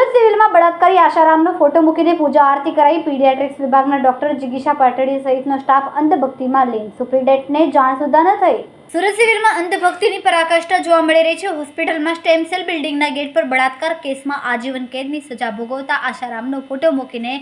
સુરત સિવિલમાં બળાત્કારી આશારામનો ફોટો મૂકીને પૂજા આરતી કરાઈ. પીડિયાટ્રિક્સ વિભાગના ડોક્ટર જિગીશા પાટડી સહિતનો સ્ટાફ અંધભક્તિમાં લીન. સુપ્રિન્ટેન્ડન્ટને જાણ સુધા ન થઈ. સુરત સિવિલમાં અંધભક્તિની પરાકાષ્ઠા જોવા મળી રહી છે. હોસ્પિટલમાં સ્ટેમ સેલ બિલ્ડિંગના ગેટ પર બળાત્કાર કેસમાં આજીવન કેદની સજા ભોગવતા આશારામનો ફોટો મૂકીને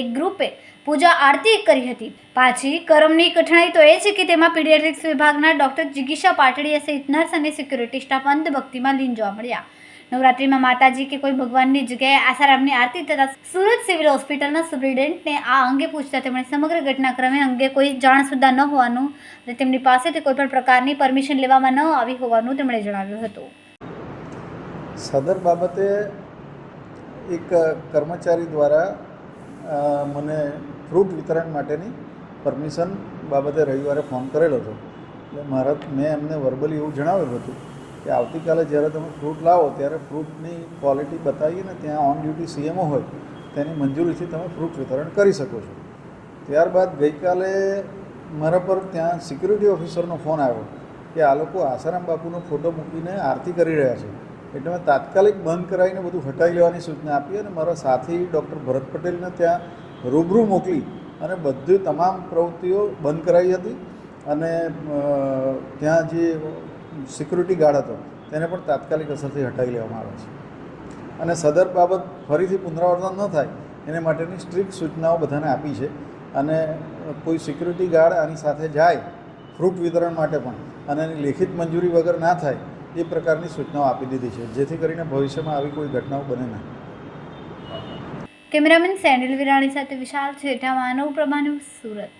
એક ગ્રુપે પૂજા આરતી કરી હતી. પાછી કરમની કઠણાઈ તો એ છે કે તેમાં પીડિયાટ્રિક્સ વિભાગના ડોક્ટર જિગીશા પાટડીએ સહિત નર્સ અને સિક્યુરિટી સ્ટાફ અંધભક્તિમાં લીન જોવા મળ્યા. નવરાત્રિમાં માતાજી કે કોઈ ભગવાનની જગ્યાએ આસારામની આરતી થતા સુરત સિવિલ હોસ્પિટલના સુપ્રિન્ટેન્ટને આ અંગે પૂછતા તેમણે સમગ્ર ઘટનાક્રમે અંગે કોઈ જાણ સુદ્ધા ન હોવાનું અને તેમની પાસેથી કોઈ પણ પ્રકારની પરમિશન લેવામાં ન આવી હોવાનું તેમણે જણાવ્યું હતું. સદર બાબતે એક કર્મચારી દ્વારા મને ફ્રૂટ વિતરણ માટેની પરમિશન બાબતે રવિવારે ફોન કરેલો હતો. એટલે મારા, મેં એમને વર્બલી એવું જણાવેલું હતું કે આવતીકાલે જ્યારે તમે ફ્રૂટ લાવો ત્યારે ફ્રૂટની ક્વોલિટી બતાવીને ત્યાં ઓન ડ્યુટી સીએમઓ હોય, તેની મંજૂરીથી તમે ફ્રૂટ વિતરણ કરી શકો છો. ત્યારબાદ ગઈકાલે મારા પર ત્યાં સિક્યુરિટી ઓફિસરનો ફોન આવ્યો કે આ લોકો આસારામ બાપુનો ફોટો મૂકીને આરતી કરી રહ્યા છે. એટલે મેં તાત્કાલિક બંધ કરાવીને બધું હટાવી લેવાની સૂચના આપી અને મારા સાથી ડૉક્ટર ભરત પટેલને ત્યાં રૂબરૂ મોકલી અને બધી તમામ પ્રવૃત્તિઓ બંધ કરાવી હતી. અને ત્યાં જે સિક્યુરિટી ગાર્ડ હતો, તેને પણ તાત્કાલિક અસરથી હટાવી લેવામાં આવે છે. અને સદર બાબત ફરીથી પુનરાવર્તન ન થાય, એને માટેની સ્ટ્રિક્ટ સૂચનાઓ બધાને આપી છે. અને કોઈ સિક્યુરિટી ગાર્ડ આની સાથે જાય, ફ્રૂટ વિતરણ માટે પણ, અને એની લેખિત મંજૂરી વગર ના થાય, એ પ્રકારની સૂચનાઓ આપી દીધી છે. જેથી કરીને ભવિષ્યમાં આવી કોઈ ઘટનાઓ બને નહીં. કેમેરામેન સેન્ડલ વિરાણી સાથે વિશાલ છેઠા, માનવ પ્રભા સુરત.